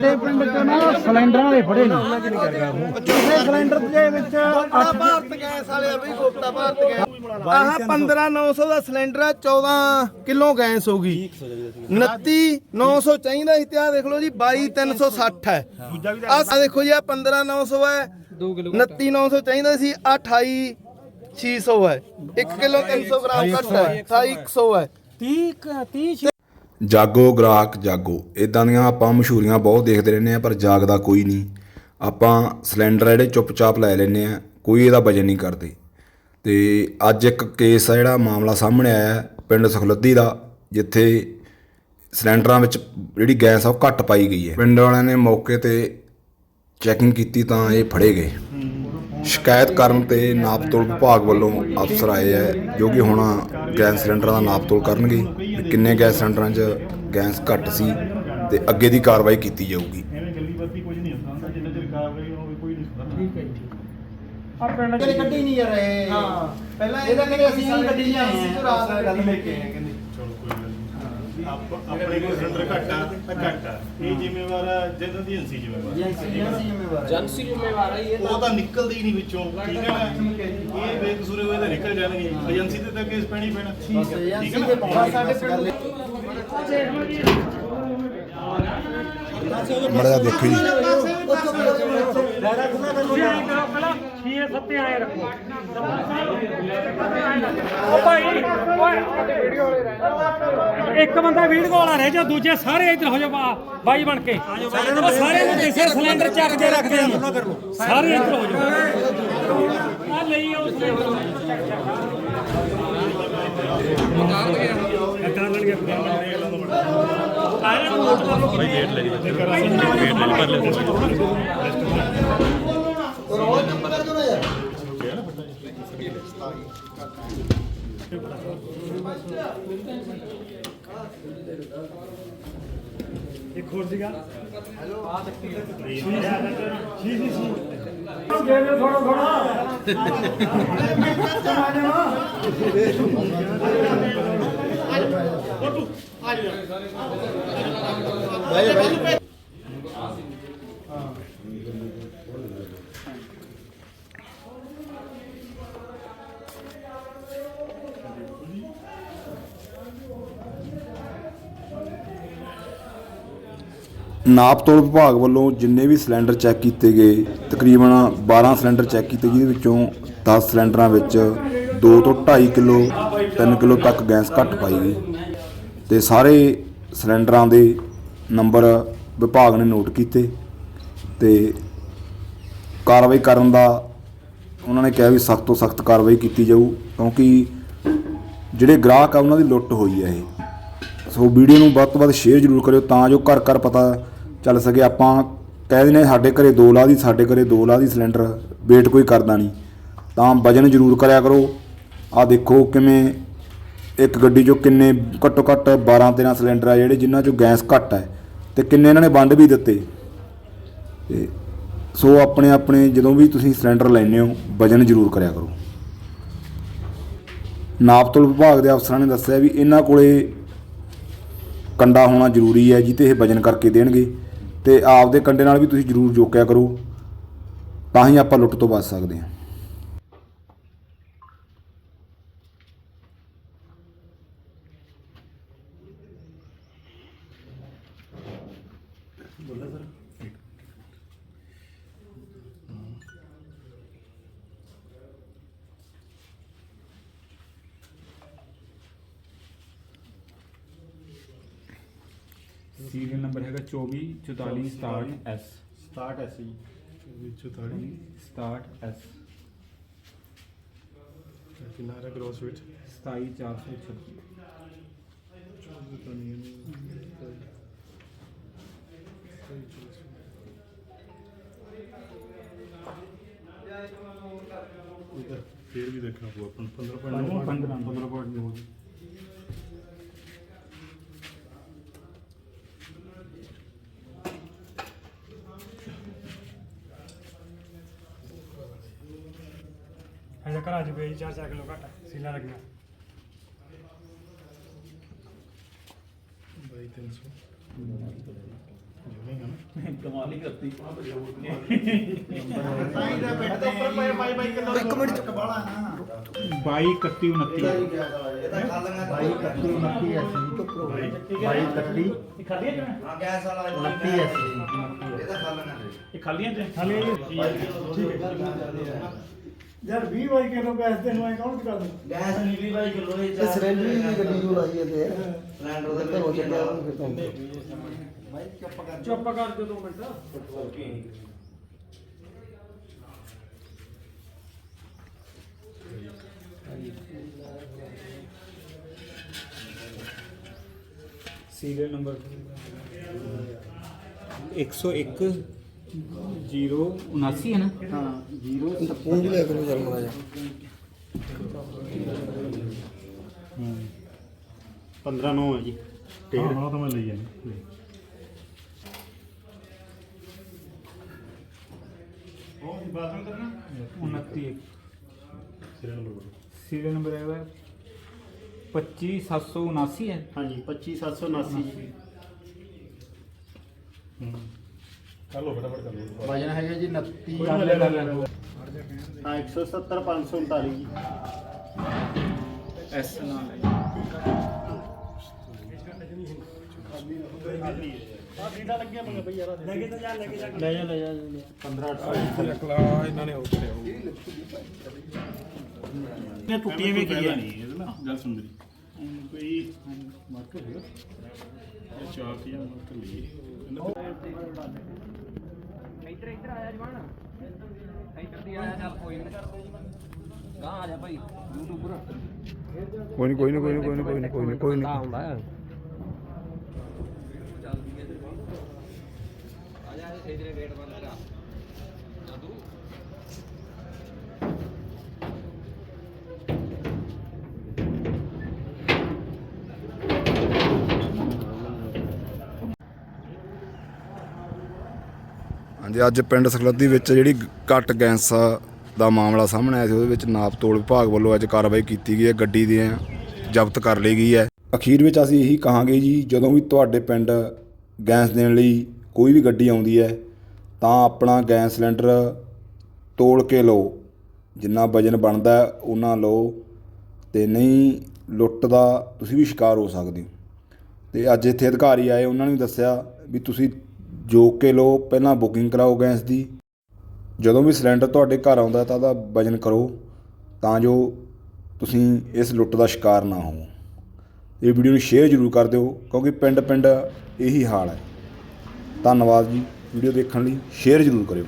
ਸਾਡੇ ਪਿੰਡ ਚ ਨਾ ਸਿਲੰਡਰਾਂ ਦੇ ਫੜੇ ਨੇ। ਕਿਸੇ ਸਿਲੰਡਰ ਦੇ ਵਿੱਚ ਗੋਪਤਾ ਭਾਰਤ ਗੈਸ ਵਾਲੇ ਵੀ ਗੋਪਤਾ ਭਾਰਤ ਗੈਸ। ਆਹ 15900 ਦਾ ਸਿਲੰਡਰ ਆ 14 ਕਿਲੋ ਗੈਸ ਹੋ ਗਈ। 29900 ਚਾਹੀਦਾ ਸੀ ਤੇ ਆ ਦੇਖ ਲਓ ਜੀ 22360 ਹੈ। ਆਹ ਦੇਖੋ ਜੀ ਆ 15900 ਹੈ। 29900 ਚਾਹੀਦਾ ਸੀ ਆ 28600 ਹੈ। 1 ਕਿਲੋ 300 ਗ੍ਰਾਮ ਘੱਟ ਹੈ 2100 ਹੈ। 30 30 ਜਾਗੋ ਗ੍ਰਾਹਕ ਜਾਗੋ। ਇਦਾਂ ਦੀਆਂ ਆਪਾਂ ਮਸ਼ਹੂਰੀਆਂ ਬਹੁਤ ਦੇਖਦੇ ਰਹਿੰਦੇ ਆ ਪਰ ਜਾਗਦਾ ਕੋਈ ਨਹੀਂ। ਆਪਾਂ ਸਿਲੰਡਰ ਆ ਜਿਹੜੇ ਚੁੱਪਚਾਪ ਲੈ ਲੈਂਦੇ ਆ ਕੋਈ ਇਹਦਾ ਵਜਨ ਨਹੀਂ ਕਰਦੇ। ਤੇ ਅੱਜ ਇੱਕ ਕੇਸ ਆ ਜਿਹੜਾ ਮਾਮਲਾ ਸਾਹਮਣੇ ਆਇਆ ਪਿੰਡ ਸੁਖਲੱਦੀ ਦਾ, ਜਿੱਥੇ ਸਿਲੰਡਰਾਂ ਵਿੱਚ ਜਿਹੜੀ ਗੈਸ ਆ ਉਹ ਘੱਟ ਪਾਈ ਗਈ ਹੈ। ਪਿੰਡ ਵਾਲਿਆਂ ਨੇ ਮੌਕੇ ਤੇ ਚੈਕਿੰਗ ਕੀਤੀ ਤਾਂ ਇਹ ਫੜੇ ਗਏ। ਸ਼ਿਕਾਇਤ ਕਰਨ ਤੇ ਨਾਪਤੋਲ ਵਿਭਾਗ ਵੱਲੋਂ ਅਫਸਰ ਆਏ ਹੈ ਜੋ ਕਿ ਹੁਣ ਗੈਸ ਸਿਲੰਡਰਾਂ ਦਾ ਨਾਪਤੋਲ ਕਰਨਗੇ ਵੀ ਕਿੰਨੇ ਗੈਸ ਸਿਲੰਡਰਾਂ 'ਚ ਗੈਸ ਘੱਟ ਸੀ ਤੇ ਅੱਗੇ ਦੀ ਕਾਰਵਾਈ ਕੀਤੀ ਜਾਊਗੀ। ਐਵੇਂ ਜਲਦੀ ਬੱਤੀ ਕੁਝ ਨਹੀਂ ਹੁੰਦਾ ਹੁੰਦਾ ਜਿੰਨਾ ਚਿਰ ਕਾਰਵਾਈ ਹੋਵੇ ਕੋਈ ਨਹੀਂ ਸੁਧਰਨਾ ਆ ਪਿੰਡ ਚ ਗੱਡੀ ਨਹੀਂ ਯਾਰ ਇਹ ਹਾਂ। ਪਹਿਲਾਂ ਇਹਦਾ ਕਹਿੰਦੇ ਅਸੀਂ ਗੱਡੀ ਲਿਆਏ ਆ ਰਾਤ ਗੱਲ ਲੈ ਕੇ ਆਏ ਆ ਕਹਿੰਦੇ ਚਲੋ ਕੋਈ ਗੱਲ ਨਹੀਂ ਆਪ ਆਪਣੇ ਕੋਲ ਸਿਲੰਡਰ ਘੱਟ ਆ ਤਾਂ ਘੱਟ ਆ। ਇਹ ਜ਼ਿੰਮੇਵਾਰ ਆ ਜਿਹਨਾਂ ਦੀ ਏਜੰਸੀ ਜ਼ਿੰਮੇਵਾਰ ਆ। ਏਜੰਸੀ ਜ਼ਿੰਮੇਵਾਰ ਹੈ ਉਹ ਤਾਂ ਨਿਕਲਦੀ ਹੀ ਨਹੀਂ ਵਿੱਚੋਂ ਠੀਕ ਹੈ ਨਾ? ਇਹ ਬੇਕਸੂਰੇ ਹੋਏ ਤਾਂ ਨਿਕਲ ਜਾਣਗੇ। ਏਜੰਸੀ ਤੇ ਤਾਂ ਕੇਸ ਪੈਣੀ ਪੈਣਾ। ਠੀਕ ਹੈ ਦੇ ਬਹੁਤ ਸਾਡੇ ਪਿੰਡ ਮੜਾ ਦੇਖੋ ਜੀ। ਛੇ ਸੱਤੇ ਆਏ ਰੱਖੋ। ਉਹ ਭਾਈ ਓਏ ਇੱਕ ਬੰਦਾ ਵੀਡੀਓ ਵਾਲਾ ਰਹਿ ਜਾ ਦੂਜੇ ਸਾਰੇ ਇੱਧਰ ਹੋ ਜਾ ਬਾਈ ਬਣ ਕੇ। ਉਹ ਸਾਰੇ ਨੂੰ ਦੇਸੇ ਸਿਲੰਡਰ ਚੱਕ ਕੇ ਰੱਖਦੇ ਨੇ ਸਾਰੇ ਇੱਧਰ ਹੋ ਜਾ। ਆ ਲਈ ਆਓ ਸਿਲੰਡਰ ਆਇਆ ਨੋਟ ਕਰ ਲਓ ਭਾਈ ਗੇਟ ਲੈ ਗੇਟ ਲੈ ਪਰ ਲੈ ਇੱਕ ਹੋਰ ਸੀਗਾ। ਹੈਲੋ। ਆ ਤੱਕ ਜੀ ਜੀ ਜੀ। ਦੇ ਦੇ ਥੋੜਾ ਥੋੜਾ ਨਾਪਤੋਲ ਵਿਭਾਗ ਵੱਲੋਂ ਜਿੰਨੇ ਵੀ ਸਿਲੰਡਰ ਚੈੱਕ ਕੀਤੇ ਗਏ, ਤਕਰੀਬਨ 12 ਸਿਲੰਡਰ ਚੈੱਕ ਕੀਤੇ ਜਿਹਦੇ ਵਿੱਚੋਂ 10 ਸਿਲੰਡਰਾਂ ਵਿੱਚ 2 ਤੋਂ 2.5 ਕਿਲੋ 3 ਕਿਲੋ ਤੱਕ ਗੈਸ ਘੱਟ ਪਾਈ ਗਈ। ਤੇ ਸਾਰੇ ਸਿਲੰਡਰਾਂ ਦੇ ਨੰਬਰ ਵਿਭਾਗ ਨੇ ਨੋਟ ਕੀਤੇ ਤੇ ਕਾਰਵਾਈ ਕਰਨ ਦਾ ਉਹਨਾਂ ਨੇ ਕਿਹਾ ਵੀ ਸਖਤ ਤੋਂ ਸਖਤ ਕਾਰਵਾਈ ਕੀਤੀ ਜਾਊ, ਕਿਉਂਕਿ ਜਿਹੜੇ ਗ੍ਰਾਹਕ ਆ, ਉਹਨਾਂ ਦੀ ਲੁੱਟ ਹੋਈ ਹੈ ਇਹ। ਸੋ ਵੀਡੀਓ ਨੂੰ ਵੱਧ ਤੋਂ ਵੱਧ ਸ਼ੇਅਰ ਜ਼ਰੂਰ ਕਰਿਓ, ਤਾਂ ਜੋ ਘਰ ਘਰ ਪਤਾ ਚੱਲ ਸਕੇ, ਆਪਾਂ ਕਹਿ ਦਿੰਦੇ ਹਾਂ ਸਾਡੇ ਘਰੇ ਦੋ ਲਾਹ ਦੀ, ਸਾਡੇ ਘਰੇ ਦੋ ਲਾਹ ਦੀ ਸਿਲੰਡਰ, ਵੇਟ ਕੋਈ ਕਰਦਾ ਨਹੀਂ। ਤਾਂ ਵਜਨ ਜ਼ਰੂਰ ਕਰਿਆ ਕਰੋ। ਆ ਦੇਖੋ ਕਿਵੇਂ ਇੱਕ ਗੱਡੀ 'ਚੋਂ ਕਿੰਨੇ, ਘੱਟੋ ਘੱਟ 12 13 ਸਿਲੰਡਰ ਆ ਜਿਹੜੇ ਜਿਨ੍ਹਾਂ 'ਚੋਂ ਗੈਸ ਘੱਟ ਹੈ ਤੇ ਕਿੰਨੇ ਇਹਨਾਂ ਨੇ ਵੰਡ ਵੀ ਦਿੱਤੇ। ਤੇ ਸੋ ਆਪਣੇ ਆਪਣੇ ਜਦੋਂ ਵੀ ਤੁਸੀਂ ਸਿਲੰਡਰ ਲੈਂਦੇ ਹੋ, ਵਜਨ ਜ਼ਰੂਰ ਕਰਿਆ ਕਰੋ। ਨਾਪਤੋਲ ਵਿਭਾਗ ਦੇ ਅਫਸਰਾਂ ਨੇ ਦੱਸਿਆ ਵੀ ਇਹਨਾਂ ਕੋਲੇ ਕੰਡਾ ਹੋਣਾ ਜ਼ਰੂਰੀ ਹੈ ਜਿੱਤੇ ਇਹ ਵਜਨ ਕਰਕੇ ਦੇਣਗੇ। ਤੇ ਆਪਦੇ ਕੰਡੇ ਨਾਲ ਵੀ ਤੁਸੀਂ ਜ਼ਰੂਰ ਜੋਕਿਆ ਕਰੋ। ਤਾਂ ਹੀ ਆਪਾਂ ਲੁੱਟ ਤੋਂ ਬਚ ਸਕਦੇ ਹਾਂ। ਸੀਰੀਅਲ ਨੰਬਰ ਹੈਗਾ 24 44 67 S ਸਟਾਰਟ ਐਸੀ। ਵਿੱਚ ਥੋੜੀ 67 S ਕਿੰਨਾ ਹੈ ਗ੍ਰੋਸ ਵਿੱਚ? 27436 ਫੇਰ ਵੀ ਦੇਖਣਾ ਪਊ ਆਪਾਂ ਨੂੰ। 15 15 15 ਪੁਆਇੰਟ ਹੋ ਗਈ ਅਜਾ ਘਰਾਂ ਚ ਵੇਚ 4-4 ਕਿਲੋ ਘੱਟ ਸੀਲਾ ਲੱਗਿਆ। 22 300 ਜੁੜੇਗਾ ਨਾ। ਕਮਾਲ ਹੀ ਕਰਤੀ। ਸਾਈਂ ਦਾ ਬੈਠ ਤੋਂ ਉੱਪਰ ਪਾਏ ਬਾਈ ਬਾਈ ਕਿਲੋ ਇੱਕ ਮਿੰਟ। ਚ? ਬਾਲਾ ਨਾ। 22 31 29 ਇਹ ਖਾਲੀਆਂ ਕਿਵੇਂ ਇਹ ਖਾਲੀਆਂ ਤੇ ਯਾਰ 20 ਵਾਰੀ ਕਿਲੋ ਗੈਸ ਦੇ ਨੂੰ ਐ ਕੌਣ ਚੁਕਾ ਦੂ ਤੇ ਸਿਲੰਡਰ ਵੀ ਗੱਡੀ ਨੂੰ ਲਾਈ ਜਾਂਦੇ ਆ। ਸਿਲੰਡਰ ਦੇ ਘਰੋਂ ਚੱਲਿਆ ਉਹਨੂੰ ਫਿਰ ਤੋਂ। ਚੁੱਪ ਕਰ ਦਿਓ ਦੋ ਮਿੰਟ। ਸੀਰੀਅਲ ਨੰਬਰ 101 079 ਹੈ ਨਾ? ਪੂੰਝ ਲਿਆ ਕਰੋ ਚੱਲ ਮੜਾ ਜਾ 15 9 ਹੈ ਜੀ। ਹਾਂ ਹਾਂ ਤਾਂ ਮੈਂ ਲਈ ਜਾਣੀ। ਉਹ ਬਾਥਰੂਮ ਕਰਨਾ? 29 ਸਿਰੇ ਨੰਬਰ ਸੀਰੀਅਲ ਨੰਬਰ ਹੈਗਾ 25779 ਹੈ। ਹਾਂਜੀ 25779 ਜੀ ਕਰ ਲਓ ਫਟਾਫਟ ਕਰ ਲਓ ਵਜਨ ਹੈਗਾ ਜੀ 29 ਕਰ ਲੈ ਕਰ ਲੈ ਹਾਂ 170 539 ਜੀ। ਐਸ ਨਾਲ ਹੈ। ਲੈ ਜਾ ਲੈ ਜਾ 15 ਨੇ ਟੁੱਟੀਆਂ ਵੀ ਕੀਆਂ ਨਹੀਂ ਇਹਦੇ ਨਾਲ ਗੱਲ ਸੁਣ ਮੇਰੀ। ਕੋਈ ਮਾਰਕਰ ਹੈਗਾ? ਇਹ ਚਾਰ ਤੀਆਂ ਮਾਰਕਰ ਲਈ। ਇਹਨਾਂ ਤੇ ਕੋਈ ਨਹੀਂ ਕੋਈ ਨਹੀਂ ਕੋਈ ਨਹੀਂ ਕੋਈ ਨਹੀਂ ਕੋਈ ਨਹੀਂ ਕੋਈ ਨਹੀਂ ਕੋਈ ਨਹੀਂ ਹਾਂਜੀ ਅੱਜ ਪਿੰਡ ਸਖਲੱਦੀ ਵਿੱਚ ਜਿਹੜੀ ਘੱਟ ਗੈਸ ਦਾ ਮਾਮਲਾ ਸਾਹਮਣੇ ਆਇਆ ਸੀ ਉਹਦੇ ਵਿੱਚ ਨਾਪ ਤੋਲ ਵਿਭਾਗ ਵੱਲੋਂ ਅੱਜ ਕਾਰਵਾਈ ਕੀਤੀ ਗਈ ਹੈ ਗੱਡੀ ਦੀਆਂ ਜ਼ਬਤ ਕਰ ਲਈ ਗਈ ਹੈ। ਅਖੀਰ ਵਿੱਚ ਅਸੀਂ ਇਹੀ ਕਹਾਂਗੇ ਜੀ ਜਦੋਂ ਵੀ ਤੁਹਾਡੇ ਪਿੰਡ ਗੈਸ ਦੇਣ ਲਈ ਕੋਈ ਵੀ ਗੱਡੀ ਆਉਂਦੀ ਹੈ ਤਾਂ ਆਪਣਾ ਗੈਸ ਸਿਲੰਡਰ ਤੋਲ ਕੇ ਲਓ। ਜਿੰਨਾ ਵਜਨ ਬਣਦਾ ਹੈ, ਉਨਾ ਲਓ। ਤੇ ਨਹੀਂ ਲੁੱਟ ਦਾ ਤੁਸੀਂ ਵੀ ਸ਼ਿਕਾਰ ਹੋ ਸਕਦੇ ਹੋ। ਤੇ ਅੱਜ ਇੱਥੇ ਅਧਿਕਾਰੀ ਆਏ ਉਹਨਾਂ ਨੇ ਦੱਸਿਆ ਵੀ ਤੁਸੀਂ ਜੋ ਕੇ ਲਓ ਪਹਿਲਾਂ ਬੁਕਿੰਗ ਕਰਾਓ ਗੈਸ ਦੀ। ਜਦੋਂ ਵੀ ਸਿਲੰਡਰ ਤੁਹਾਡੇ ਘਰ ਆਉਂਦਾ ਤਾਂ ਉਹਦਾ ਵਜਨ ਕਰੋ, ਤਾਂ ਜੋ ਤੁਸੀਂ ਇਸ ਲੁੱਟ ਦਾ ਸ਼ਿਕਾਰ ਨਾ ਹੋਵੋ। ਇਹ ਵੀਡੀਓ ਨੂੰ ਸ਼ੇਅਰ ਜ਼ਰੂਰ ਕਰ ਦਿਓ, ਕਿਉਂਕਿ ਪਿੰਡ ਪਿੰਡ ਇਹੀ ਹਾਲ ਹੈ। ਧੰਨਵਾਦ ਜੀ ਵੀਡੀਓ ਦੇਖਣ ਲਈ ਸ਼ੇਅਰ ਜ਼ਰੂਰ ਕਰਿਓ।